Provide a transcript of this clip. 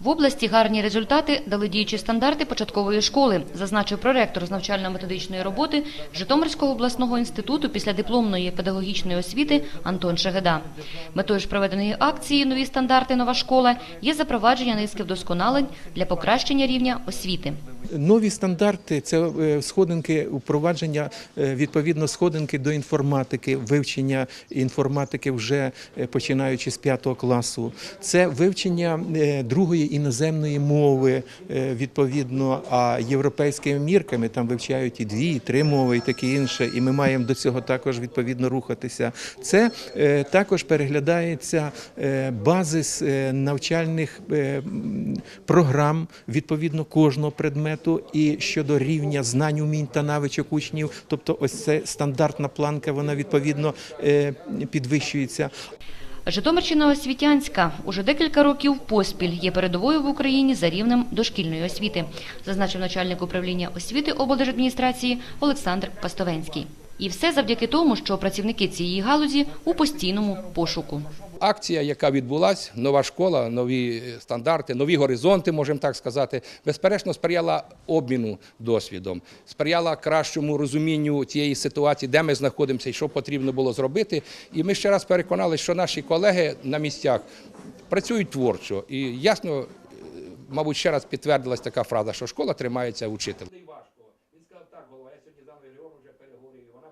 В області гарні результати дали діючі стандарти початкової школи, зазначив проректор з навчально-методичної роботи Житомирського обласного інституту післядипломної педагогічної освіти Антон Шегеда. Метою ж проведеної акції «Нові стандарти. Нова школа» є запровадження низки вдосконалень для покращення рівня освіти. Нові стандарти це е, сходинки впровадження е, відповідно сходинки до інформатики, вивчення інформатики вже е, починаючи з п'ятого класу. Це вивчення другої іноземної мови відповідно, а європейськими мірками там вивчають і дві, і три мови, і таке інше. І ми маємо до цього також відповідно рухатися. Це також переглядається базис навчальних програм відповідно кожного предмету і щодо рівня знань, умінь та навичок учнів. Тобто, ось це стандартна планка, вона відповідно е, підвищується. Житомирщина освітянська уже декілька років поспіль є передовою в Україні за рівнем дошкільної освіти, зазначив начальник управління освіти облдержадміністрації Олександр Пастовенський. І все завдяки тому, що працівники цієї галузі у постійному пошуку. Акція, яка відбулась, нова школа, нові стандарти, нові горизонти, можемо так сказати, безперечно сприяла обміну досвідом, сприяла кращому розумінню тієї ситуації, де ми знаходимося і що потрібно було зробити. І ми ще раз переконали, що наші колеги на місцях працюють творчо і ясно. е, Мабуть, ще раз підтвердилась така фраза, що школа тримається учителем голова. Я сьогодні з Анною Григоровичем переговорив, і вона